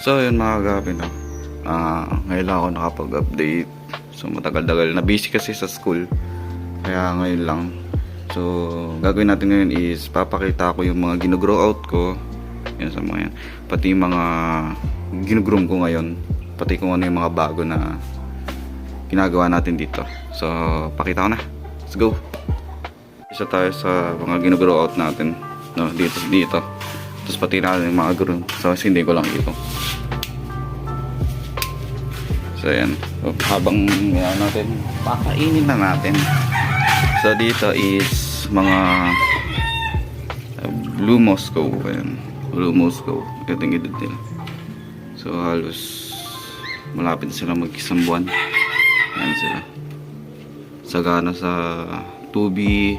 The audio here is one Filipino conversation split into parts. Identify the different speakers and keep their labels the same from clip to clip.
Speaker 1: So, yun mga gabi no. Ah, ngayon lang ako nakapag-update. So, matagal-tagal na busy kasi sa school. Kaya ngayon lang. So, gagawin natin ngayon is papakita ko yung mga ginugrow out ko. Yan sa mga yan. Pati yung mga ginugroom ko ngayon. Pati kung ano yung mga bago na ginagawa natin dito. So, pakita ko na. Let's go. Isa tayo sa mga ginugrow out natin. No, dito, dito. Tapos pati na yung mga groom. So, hindi ko lang ito. So, ayan. So, habang yan natin, pakainin na natin. So, dito is mga uh, Blue Moscow. Ayan. Blue Moscow. Ito yung edit nila. So, halos malapit sila mag-isang buwan. Ayan sila. Sagana sa 2B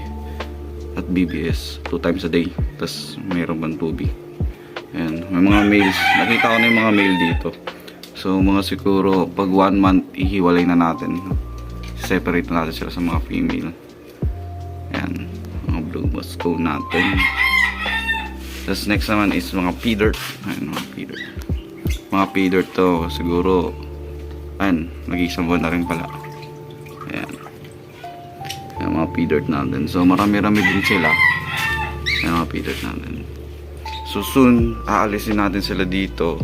Speaker 1: at BBS. Two times a day. Tapos, mayroon bang 2B. Ayan. May mga mails. Nakita ko na yung mga mail dito. So, mga siguro, pag one month, ihiwalay na natin. Separate na natin sila sa mga female. Ayan. Mga blue Moscow natin. Tapos next naman is mga feeder. Ayan, mga feeder. Mga feeder to, siguro, ayan, nag-isang buwan na rin pala. Ayan, mga feeder natin. So, marami-rami din sila. Ayan, mga feeder natin. So, soon, aalisin natin sila dito.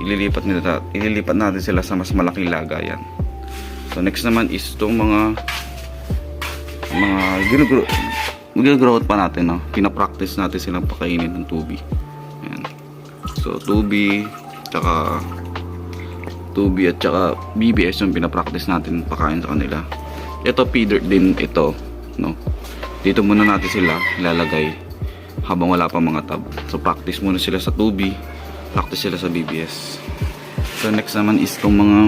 Speaker 1: Ililipat, nila, ililipat natin sila sa mas malaking lagayan. So, next naman is itong mga mga ginugrow out pa natin no pinapractice natin silang pakainin ng tubi Ayan. so tubi tsaka tubi at tsaka BBS yung pinapractice natin pakain sa kanila ito feeder din ito no dito muna natin sila ilalagay habang wala pa mga tab so practice muna sila sa tubi practice sila sa BBS so next naman is itong mga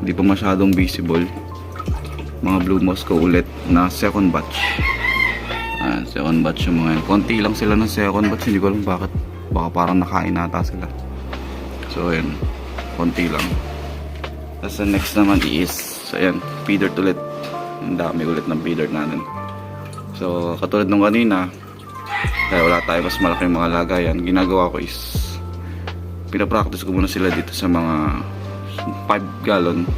Speaker 1: hindi pa masyadong visible mga Blue Moscow ulit na second batch. Ah, second batch yung mga yan. Konti lang sila ng second batch, hindi ko alam bakit. Baka parang nakain nata sila. So, ayan. Konti lang. Tapos the next naman is, ayan, feeder ulit. Ang dami ulit ng feeder natin. So, katulad nung kanina, kaya wala tayo mas malaking mga lagayan. Ginagawa ko is, pinapractice ko muna sila dito sa mga 5 gallon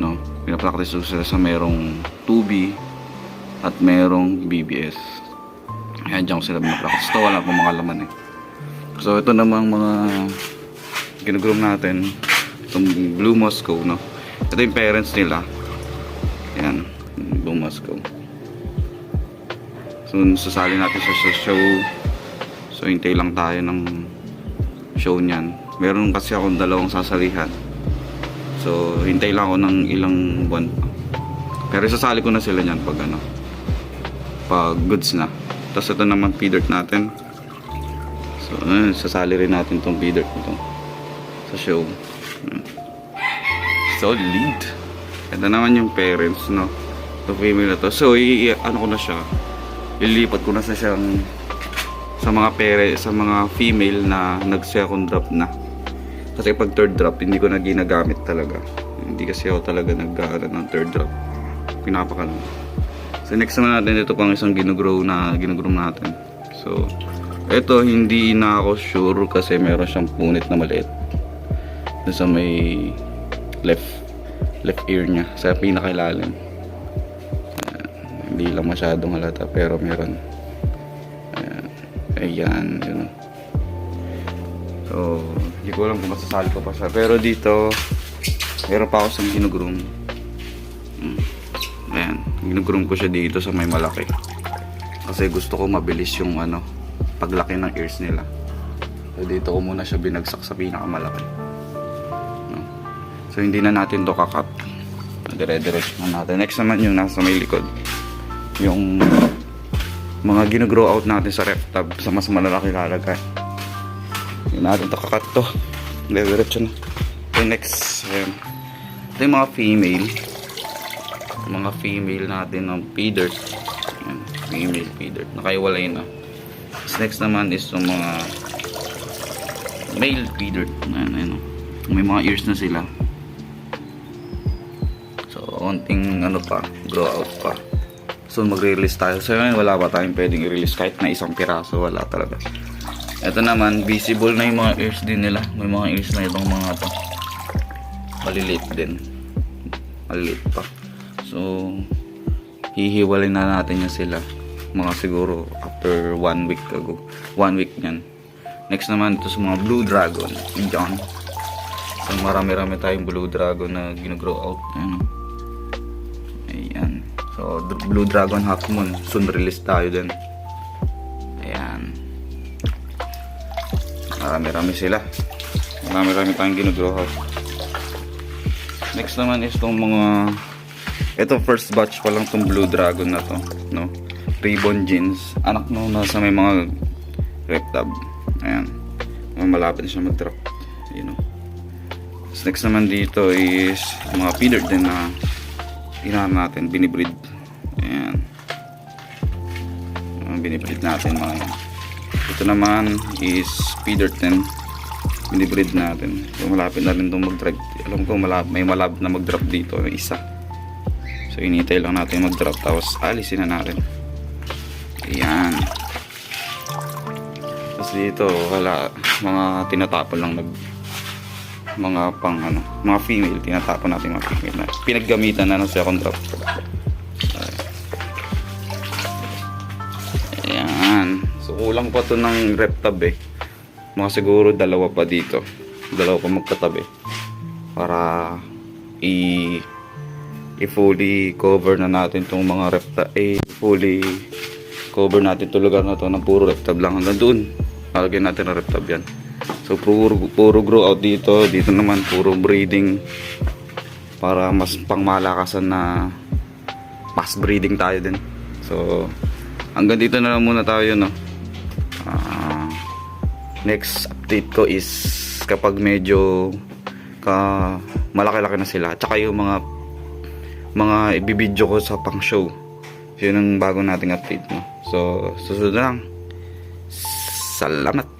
Speaker 1: no? Pinapractice ko sila sa merong 2B at merong BBS ayan dyan ko sila pinapractice. Ito wala pang mga laman eh. So ito namang mga ginugroom natin. Itong Blue Moscow no? Ito yung parents nila ayan Blue Moscow so sasali natin sa show so hintay lang tayo ng show niyan meron kasi akong dalawang sasalihan So, hintay lang ako ng ilang buwan. Pero sasali ko na sila niyan pag ano, pag goods na. Tapos ito naman feeder natin. So, ayun, sasali rin natin tong feeder nito sa show. Solid. Ito naman yung parents, no? Ito female na to. So, i, ano ko na siya. Ilipat ko na sa siyang sa mga pere, sa mga female na nag second drop na. Kasi pag third drop, hindi ko na ginagamit talaga. Hindi kasi ako talaga nag ano, ng third drop. Pinapaka lang. So next naman natin, ito pang isang ginugrow na ginugrow natin. So, ito hindi na ako sure kasi meron siyang punit na maliit. Doon sa may left left ear niya, sa pinakailalim. Ayan. hindi lang masyadong halata pero meron. Ayan. Ayan, yun. So, hindi ko alam kung masasali ko pa siya. Pero dito, meron pa ako sa ginugroom. Mm. Ayan, ginugroom ko siya dito sa may malaki. Kasi gusto ko mabilis yung ano, paglaki ng ears nila. So, dito ko muna siya binagsak sa pinakamalaki. So, hindi na natin to kakat. Dire-diretso na natin. Next naman yung nasa may likod. Yung mga ginugrow out natin sa ref tab sa mas malalaki lalagay. Yun natin to kakat to. Diretso na. So next, ayan. Ito yung mga female. Mga female natin ng feeders. Ayan, female feeder. Nakaiwalay na. Tapos next naman is yung mga male feeder. Ayan, ayan. oh. May mga ears na sila. So, konting ano pa, grow out pa. So, magre-release tayo. So, ngayon, wala pa tayong pwedeng i-release kahit na isang piraso. Wala talaga. Ito naman, visible na yung mga ears din nila. May mga ears na itong mga to. Maliliit din. Maliliit pa. So, hihiwalay na natin yan sila. Mga siguro after one week ago. One week yan. Next naman, ito sa mga Blue Dragon. Diyan. So, marami-rami tayong Blue Dragon na ginagrow out. Ayan. Ayan. So, Blue Dragon Half Moon. Soon release tayo din. Ayan. Marami-rami sila. Marami-rami tayong ginugrow. Next naman is itong mga... Ito first batch pa lang itong Blue Dragon na to. No? Ribbon jeans. Anak no nasa may mga reptab. Ayan. Malapit na siya mag-drop. You know. Next naman dito is mga feeder din na inahan natin, binibreed. Ayan. Binibreed natin mga yan. Ito naman is feeder 10. Binibreed natin. So malapit na rin itong mag-drop. Alam ko malap, may malap na mag-drop dito. Isa. So initay lang natin mag-drop tapos alisin na natin. Ayan. Tapos dito wala mga tinatapon lang nag mga pang ano, mga female tinatapon natin mga female na pinaggamitan na ng second drop. Ayan. So kulang pa to ng reptab eh. Mga siguro dalawa pa dito. Dalawa pa magkatabi. Para i i-fully cover na natin tong mga reptab eh fully cover natin to lugar na to ng puro reptab lang hanggang doon. Lalagyan natin ng reptab yan. So puro, puro grow out dito. Dito naman puro breeding para mas pangmalakasan na mass breeding tayo din. So hanggang dito na lang muna tayo no. Ah, next update ko is kapag medyo ka malaki-laki na sila. Tsaka yung mga mga ibibidyo ko sa pang show. Yun ang bago nating update no. So susunod na lang. Salamat.